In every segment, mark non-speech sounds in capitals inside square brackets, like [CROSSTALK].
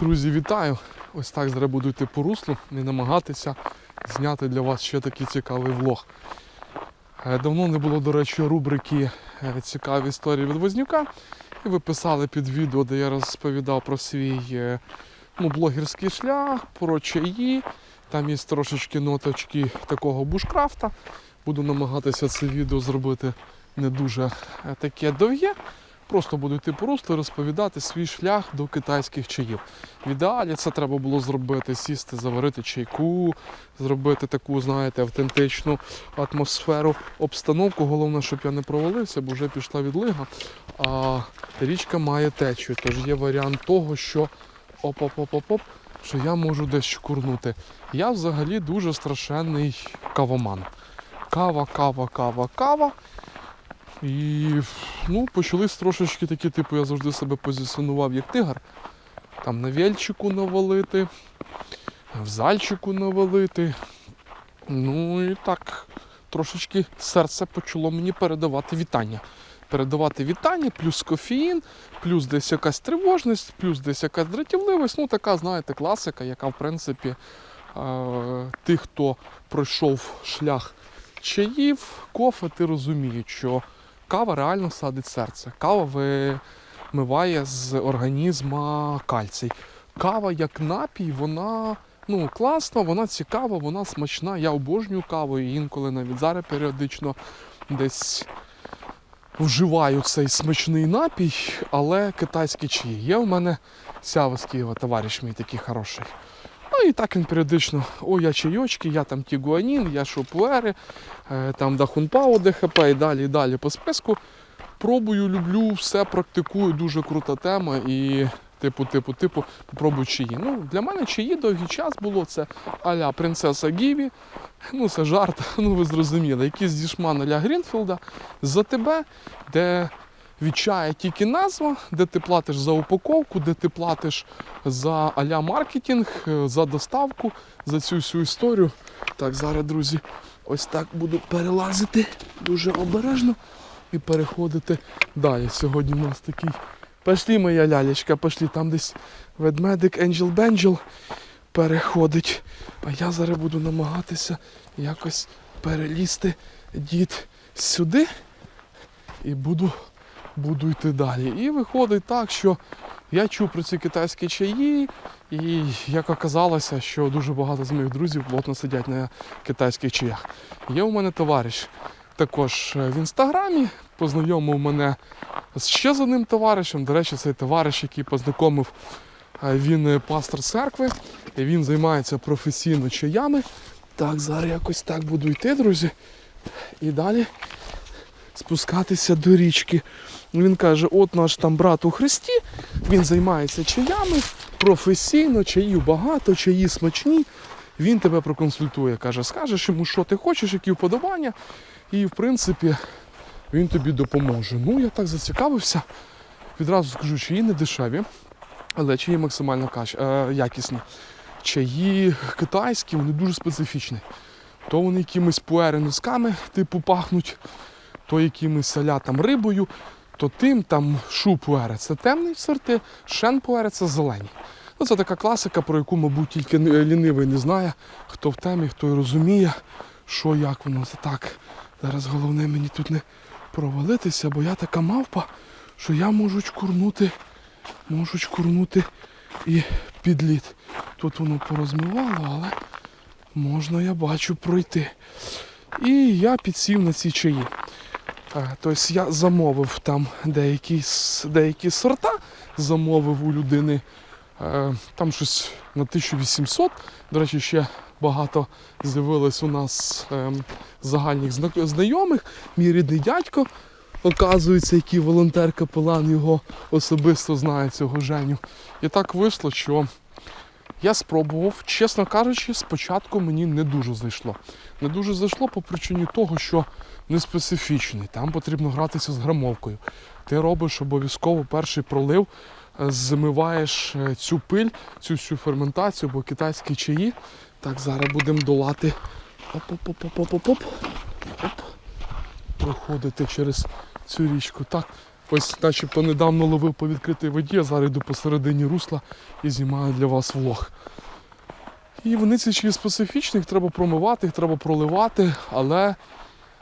Друзі, вітаю! Ось так зараз буду йти по руслу і намагатися зняти для вас ще такий цікавий влог. Е, Давно не було, до речі, рубрики е, Цікаві історії від Вознюка. І ви писали під відео, де я розповідав про свій е, ну, блогерський шлях, про чаї. Там є трошечки ноточки такого бушкрафта. Буду намагатися це відео зробити не дуже таке довге. Просто буду йти і розповідати свій шлях до китайських чаїв. В ідеалі це треба було зробити, сісти, заварити чайку, зробити таку, знаєте, автентичну атмосферу, обстановку. Головне, щоб я не провалився, бо вже пішла відлига. А річка має течію. Тож є варіант того, що оп-оп-оп-оп, що я можу десь шкурнути. Я взагалі дуже страшенний кавоман. Кава, кава, кава, кава. І ну, почались трошечки такі, типу, я завжди себе позиціонував як тигр. Там на вельчику навалити, в зальчику навалити. Ну і так, трошечки серце почало мені передавати вітання. Передавати вітання, плюс кофеїн, плюс десь якась тривожність, плюс десь якась дратівливість. Ну, така, знаєте, класика, яка, в принципі, е- тих, хто пройшов шлях чаїв, кофе, ти розумієш, що кава реально садить серце. Кава вимиває з організму кальцій. Кава як напій, вона ну, класна, вона цікава, вона смачна. Я обожнюю каву і інколи навіть зараз періодично десь вживаю цей смачний напій, але китайський чаї. Є в мене сява з Києва, товариш мій такий хороший. Ну і так він періодично, о, я чайочки, я там тігуанін, я шопуери, е, там дахунпао ДХП і далі, і далі по списку. Пробую, люблю, все практикую, дуже крута тема і типу, типу, типу, попробую чаї. Ну, для мене чаї довгий час було це аля принцеса Гіві. Ну, це жарт, [LAUGHS] ну ви зрозуміли. Якийсь дішман аля Грінфілда за тебе, де від чая тільки назва, де ти платиш за упаковку, де ти платиш за аля маркетинг, е, за доставку, за цю всю історію. Так, зараз, друзі, ось так буду перелазити дуже обережно і переходити далі. Сьогодні у нас такий. Пошли, моя лялечка, пошли, там десь ведмедик Енджел Бенджел переходить. А я зараз буду намагатися якось перелізти дід сюди і буду, буду йти далі. І виходить так, що я чув про ці китайські чаї, і як оказалося, що дуже багато з моїх друзів плотно сидять на китайських чаях. Є у мене товариш також в інстаграмі, познайомив мене з ще з одним товаришем. До речі, цей товариш, який познайомив, е, він е, пастор церкви, і він займається професійно чаями. Так, зараз якось так буду йти, друзі. І далі спускатися до річки. Він каже, от наш там брат у Христі, він займається чаями професійно, чаїв багато, чаї смачні. Він тебе проконсультує, каже, скажеш йому, що ти хочеш, які вподобання. І в принципі він тобі допоможе. Ну, я так зацікавився. Відразу скажу, чаї не дешеві, але чаї максимально каш... е, якісні. Чаї китайські, вони дуже специфічні. То вони якимись пуери-носками, типу, пахнуть, то якимись саля там рибою, то тим там шу пуери це темні сорти, шен пуери це зелені. Ну, це така класика, про яку, мабуть, тільки лінивий не знає. Хто в темі, хто і розуміє, що як воно це так. Зараз головне мені тут не провалитися, бо я така мавпа, що я можу чкурнути, можу чкурнути і під лід. Тут воно порозмивало, але можна, я бачу, пройти. І я підсів на ці чаї. Е, Тобто я замовив там деякі, деякі сорта, замовив у людини е, там щось на 1800. До речі, ще багато з'явилось у нас ем, загальних знайомих. Мій рідний дядько, оказується, який волонтер капелан його особисто знає цього Женю. І так вийшло, що я спробував, чесно кажучи, спочатку мені не дуже зайшло. Не дуже зайшло по причині того, що не специфічний. Там потрібно гратися з грамовкою. Ти робиш обов'язково перший пролив, е, змиваєш е, цю пиль, цю всю ферментацію, бо китайські чаї. Так, зараз будемо долати. Оп-оп-оп-оп-оп-оп. Оп. Проходити через цю річку. Так, Ось начебто недавно ловив по відкритій воді, а зараз йду посередині русла і знімаю для вас влог. І вони ці чаї специфічні, їх треба промивати, їх треба проливати, але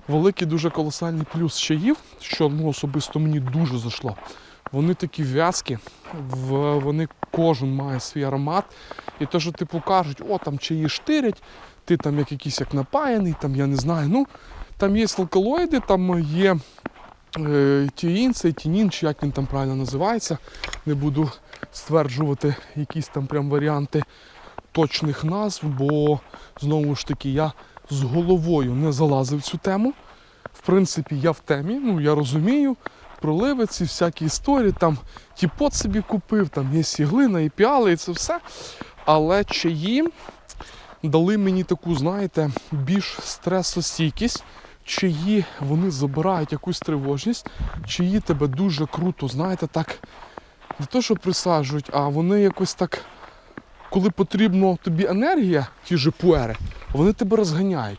великий дуже колосальний плюс чаїв, що ну, особисто мені дуже зайшло. Вони такі в'язкі, вони кожен має свій аромат. І те, що типу кажуть, о, там чаї штирять, ти там як якийсь як напаяний, там я не знаю. Ну, там є алкалоїди, там є тіїн, цей тінін, чи як він там правильно називається. Не буду стверджувати якісь там прям варіанти точних назв, бо знову ж таки я з головою не залазив цю тему. В принципі, я в темі, ну я розумію. Проливи ці всякі історії, там тіпот собі купив, там є сіглина і піали, і це все. Але чаї дали мені таку, знаєте, більш стресостійкість. Чиї вони забирають якусь тривожність, чиї тебе дуже круто, знаєте, так не то, що присаджують, а вони якось так, коли потрібно тобі енергія, ті же пуери, вони тебе розганяють.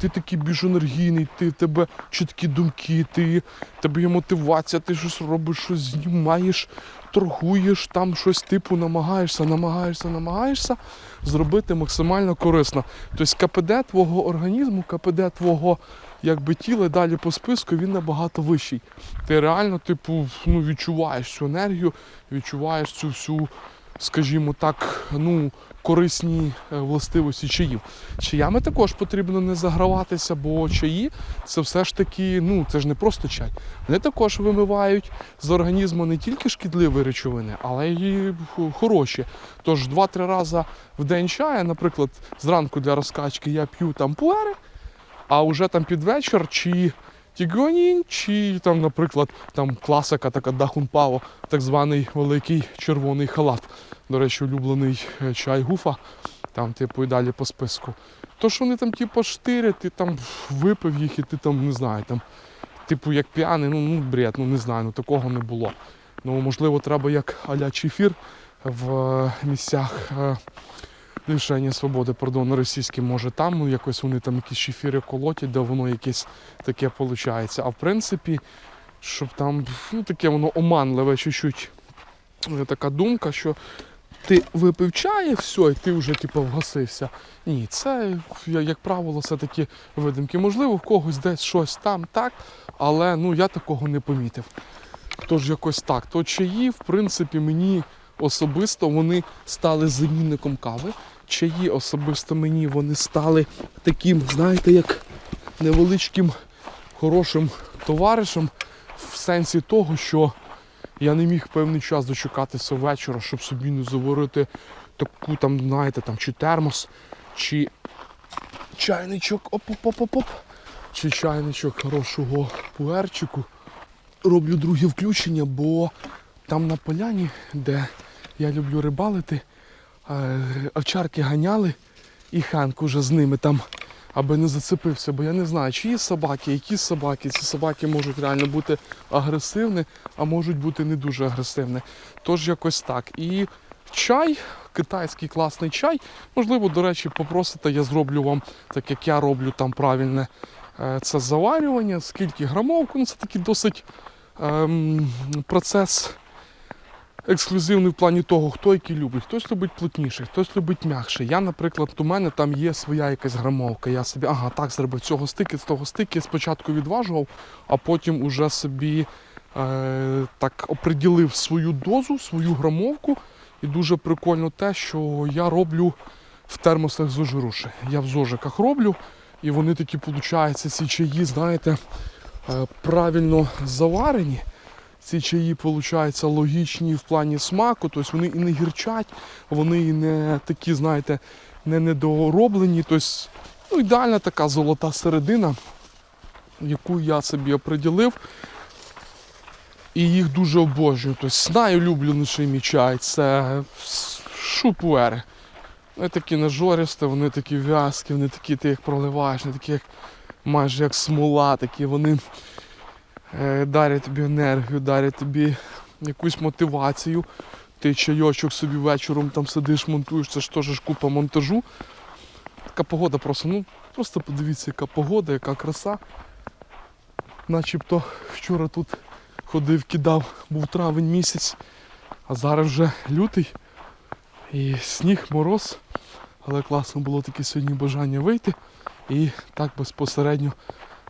Ти такий більш енергійний, ти тебе чіткі думки, ти тебе є мотивація, ти щось робиш, щось знімаєш, торгуєш, там щось типу намагаєшся, намагаєшся, намагаєшся зробити максимально корисно. Тобто КПД твого організму, КПД твого якби тіла далі по списку він набагато вищий. Ти реально, типу, ну, відчуваєш цю енергію, відчуваєш цю всю, скажімо так, ну, корисні е, властивості чаїв. Чаями також потрібно не заграватися, бо чаї це все ж таки, ну це ж не просто чай. Вони також вимивають з організму не тільки шкідливі речовини, але й хороші. Тож 2-3 рази в день чая, наприклад, зранку для розкачки я п'ю там пуери, а вже там під вечір чи тігонін, чи там, наприклад, там класика така дахунпао, так званий великий червоний халат. До речі, улюблений е, чай гуфа, там, типу, і далі по списку. То, що вони там, типу, штирять, ти там випив їх, і ти там, не знаю, там, типу, як п'яний, ну, ну бред, ну не знаю, ну такого не було. Ну, можливо, треба як аля чефір в е, місцях е, лишення свободи, пардон, російські, може там, ну якось вони там якісь чефіри колотять, де воно якесь таке виходить. А в принципі, щоб там, ну таке воно оманливе чуть-чуть е, така думка, що ти випив чай, все, і ти вже типу, вгасився. Ні, це, як правило, все такі видимки. Можливо, в когось десь щось там, так, але ну, я такого не помітив. Тож якось так. То чаї, в принципі, мені особисто вони стали замінником кави. Чаї особисто мені вони стали таким, знаєте, як невеличким хорошим товаришем в сенсі того, що я не міг певний час дочекатися вечора, щоб собі не заварити таку там, знаєте, там чи термос, чи чайничок, оп-оп-оп-оп, чи чайничок хорошого пуерчику. Роблю друге включення, бо там на поляні, де я люблю рибалити, овчарки ганяли і Ханк уже з ними там, аби не зацепився, бо я не знаю, чиї собаки, які собаки. Ці собаки можуть реально бути агресивні, а можуть бути не дуже агресивні. Тож якось так. І чай, китайський класний чай. Можливо, до речі, попросите, я зроблю вам, так як я роблю там правильне е, це заварювання, скільки грамовку. Ну, це такий досить ем, процес ексклюзивний в плані того, хто який любить. Хтось любить плотніше, хтось любить м'якше. Я, наприклад, у мене там є своя якась грамовка. Я собі, ага, так зробив цього стики, з того стики. Спочатку відважував, а потім уже собі е, так оприділив свою дозу, свою грамовку. І дуже прикольно те, що я роблю в термосах з. Я в зожиках роблю, і вони такі, виходить, ці чаї, знаєте, е, правильно заварені. Ці чаї, виходить, логічні в плані смаку, тобто вони і не гірчать, вони і не такі, знаєте, не недороблені. Тобто, ну, ідеальна така золота середина, яку я собі оприділив. І їх дуже обожнюю. Тобто, найулюбленіший мій чай це шупуери. Вони такі нажористі, вони такі в'язкі, вони такі, ти їх проливаєш, вони такі як, майже як смола, такі вони дарять тобі енергію, дарять тобі якусь мотивацію. Ти чайочок собі вечором там сидиш, монтуєш, це ж теж купа монтажу. Така погода просто, ну просто подивіться, яка погода, яка краса. Начебто вчора тут ходив, кидав, був травень місяць, а зараз вже лютий. І сніг, мороз. Але класно було таке сьогодні бажання вийти і так безпосередньо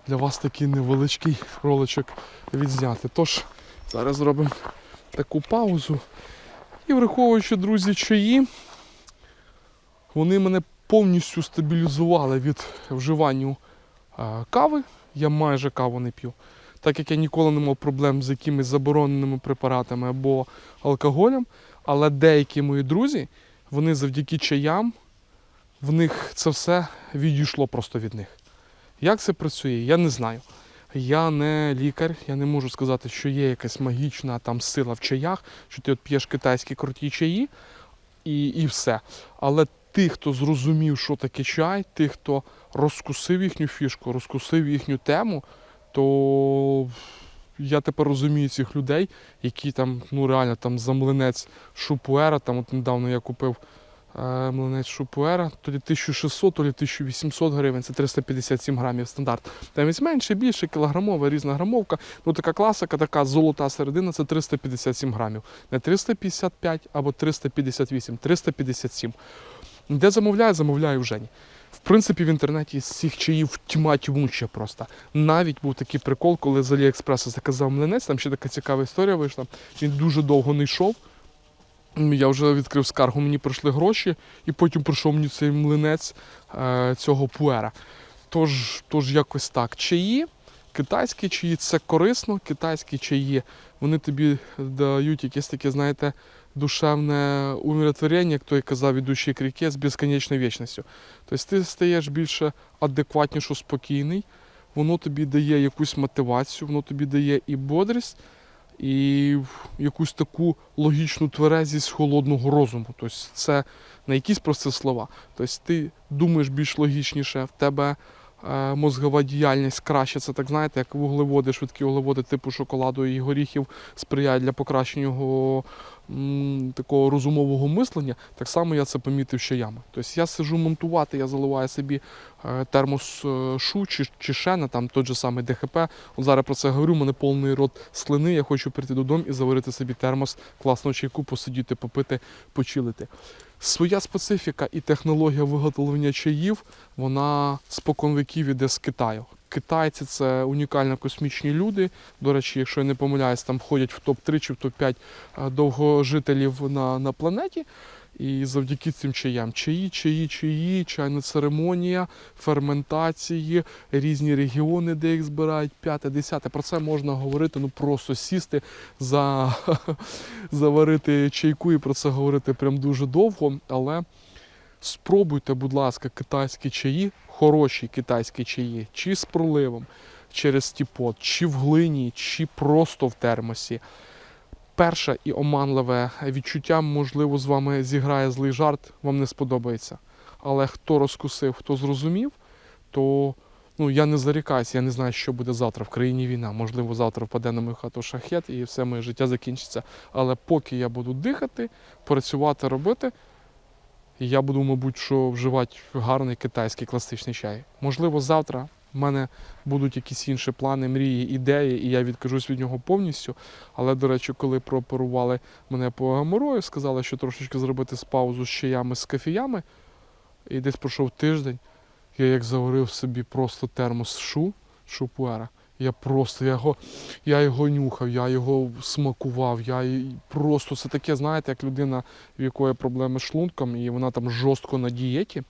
для вас такий невеличкий роличок відзняти. Тож, зараз зробимо таку паузу. І враховуючи, друзі, чаї, вони мене повністю стабілізували від вживання кави. Я майже каву не п'ю. Так як я ніколи не мав проблем з якимись забороненими препаратами або алкоголем. Але деякі мої друзі, вони завдяки чаям, в них це все відійшло просто від них. Як це працює, я не знаю. Я не лікар, я не можу сказати, що є якась магічна там сила в чаях, що ти от п'єш китайські круті чаї і, і все. Але тих, хто зрозумів, що таке чай, тих, хто розкусив їхню фішку, розкусив їхню тему, то я тепер розумію цих людей, які там, ну реально там за млинець шупуера, там от недавно я купив млинець шупуера, то лі 1600, то лі 1800 гривень, це 357 грамів стандарт. Там є менше, більше, кілограмова, різна грамовка. Ну така класика, така золота середина це 357 грамів. Не 355 або 358, 357. Де замовляю, замовляю в Жені. В принципі, в інтернеті з цих чаїв тьма тьмуча просто. Навіть був такий прикол, коли з Аліекспреса заказав млинець, там ще така цікава історія вийшла. Він дуже довго не йшов. Я вже відкрив скаргу, мені прийшли гроші, і потім прийшов мені цей млинець е, цього пуера. Тож, тож якось так. Чаї, китайські чаї це корисно, китайські чаї, вони тобі дають якесь таке, знаєте, душевне умиротворення, як той казав, ідучий к ріки з безконечною вічністю. Тобто ти стаєш більше адекватніше, спокійний, воно тобі дає якусь мотивацію, воно тобі дає і бодрість, і якусь таку логічну тверезість холодного розуму. Тобто це не якісь прості слова. Тобто ти думаєш більш логічніше, в тебе е, мозгова діяльність краще. Це так знаєте, як вуглеводи, швидкі вуглеводи типу шоколаду і горіхів сприяють для покращення його такого розумового мислення. Так само я це помітив чаями. Тобто я сижу монтувати, я заливаю собі е, термос е, шу чи, чи шена, там той же самий ДХП. От зараз про це говорю, у мене повний рот слини. Я хочу прийти додому і заварити собі термос, класного чайку, посидіти, попити, почилити. Своя специфіка і технологія виготовлення чаїв, вона споконвіків іде з Китаю. Китайці це унікально космічні люди. До речі, якщо я не помиляюсь, там входять в топ-3 чи в топ-5 е, довгожителів на, на планеті. І завдяки цим чаям. Чаї, чаї, чаї, чайна церемонія, ферментації, різні регіони, де їх збирають, п'яте, десяте. Про це можна говорити, ну просто сісти, за, [LAUGHS] заварити чайку і про це говорити прям дуже довго. Але спробуйте, будь ласка, китайські чаї, хороші китайські чаї, чи з проливом через тіпот, чи в глині, чи просто в термосі. Перше і оманливе відчуття, можливо, з вами зіграє злий жарт, вам не сподобається. Але хто розкусив, хто зрозумів, то ну, я не зарікаюся, я не знаю, що буде завтра. В країні війна. Можливо, завтра впаде на мою хату шахет і все моє життя закінчиться. Але поки я буду дихати, працювати, робити, я буду, мабуть, що вживати гарний китайський класичний чай. Можливо, завтра в мене будуть якісь інші плани, мрії, ідеї, і я відкажусь від нього повністю. Але, до речі, коли прооперували мене по геморою, сказали, що трошечки зробити з паузу з чаями, з кофіями, і десь пройшов тиждень, я як заварив собі просто термос шу, шупуера. Я просто я його, я його нюхав, я його смакував. Я просто це таке, знаєте, як людина, в якої проблеми з шлунком, і вона там жорстко на дієті.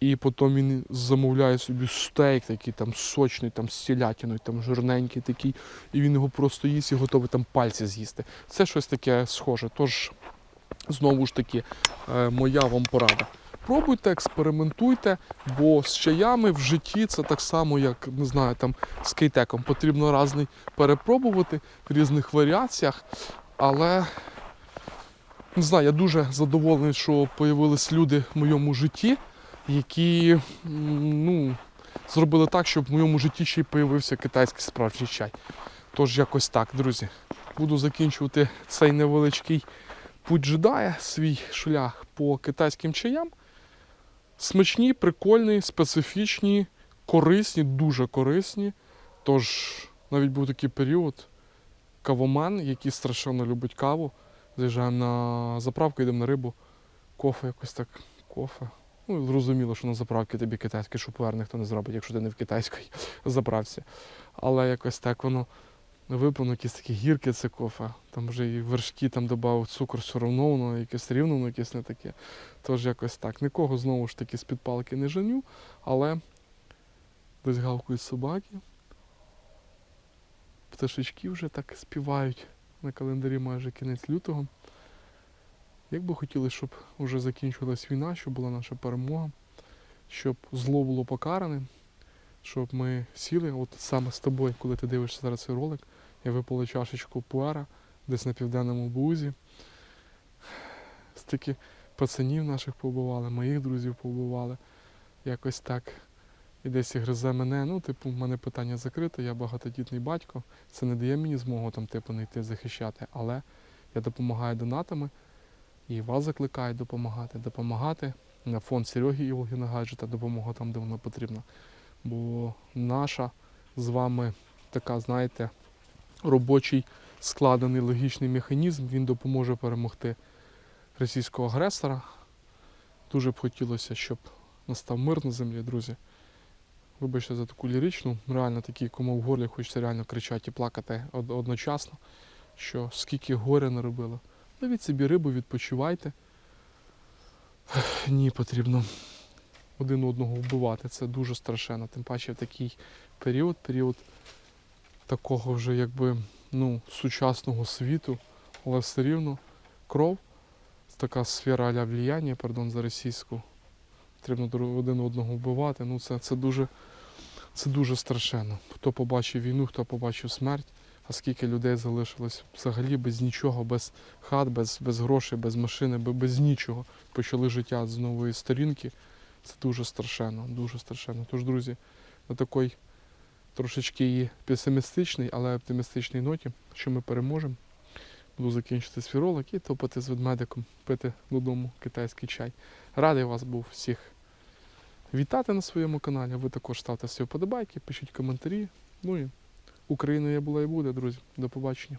І потім він замовляє собі стейк такий там сочний, там з телятиною, там жирненький такий, і він його просто їсть і готовий там пальці з'їсти. Це щось таке схоже. Тож, знову ж таки, е, моя вам порада. Пробуйте, експериментуйте, бо з чаями в житті це так само, як не знаю, там з кейтеком. Потрібно різний перепробувати в різних варіаціях. Але не знаю, я дуже задоволений, що появились люди в моєму житті, які ну, зробили так, щоб в моєму житті ще й появився китайський справжній чай. Тож якось так, друзі. Буду закінчувати цей невеличкий путь джедая, свій шлях по китайським чаям. Смачні, прикольні, специфічні, корисні, дуже корисні. Тож навіть був такий період, кавоман, який страшенно любить каву. Заїжджаємо на заправку, йдемо на рибу, кофе якось так, кофе. Ну, зрозуміло, що на заправці тобі китайське шуплер ніхто не зробить, якщо ти не в китайській [LAUGHS] заправці. Але якось так воно випив якісь такі гірки це кофе. Там вже і вершки там додав цукор, все якесь рівно, воно якесь не таке. Тож якось так. Нікого знову ж таки з-під палки не женю, але десь гавкають собаки. Пташечки вже так співають на календарі майже кінець лютого. Як би хотіли, щоб вже закінчилась війна, щоб була наша перемога, щоб зло було покаране, щоб ми сіли, от саме з тобою, коли ти дивишся зараз цей ролик, я випила чашечку пуера десь на південному бузі. Стільки пацанів наших побували, моїх друзів побували. Якось так. І десь і гризе мене. Ну, типу, в мене питання закрите, я багатодітний батько. Це не дає мені змогу там, типу, не йти захищати, але я допомагаю донатами і вас закликаю допомагати. Допомагати на фонд Сереги Іволгіна гаджета, допомога там, де вона потрібна. Бо наша з вами така, знаєте, робочий складений логічний механізм, він допоможе перемогти російського агресора. Дуже б хотілося, щоб настав мир на землі, друзі. Вибачте за таку ліричну, реально такі кому в горлі хочеться реально кричати і плакати одночасно, що скільки горя наробило. Ловіть собі рибу, відпочивайте. Ні, потрібно один одного вбивати. Це дуже страшенно. Тим паче в такий період, період такого вже якби ну, сучасного світу, але все рівно кров, така сфера аля влияння, пардон, за російську. Потрібно один одного вбивати. Ну, це, це дуже. Це дуже страшенно. Хто побачив війну, хто побачив смерть, а скільки людей залишилось взагалі без нічого, без хат, без, без грошей, без машини, без, без нічого. Почали життя з нової сторінки. Це дуже страшенно, дуже страшенно. Тож, друзі, на такій трошечки і песимістичний, але оптимістичній ноті, що ми переможемо. Буду закінчити свій ролик і топати з ведмедиком, пити додому китайський чай. Радий вас був всіх вітати на своєму каналі. Ви також ставте свої вподобайки, пишіть коментарі. Ну і Україною я була і буде, друзі. До побачення.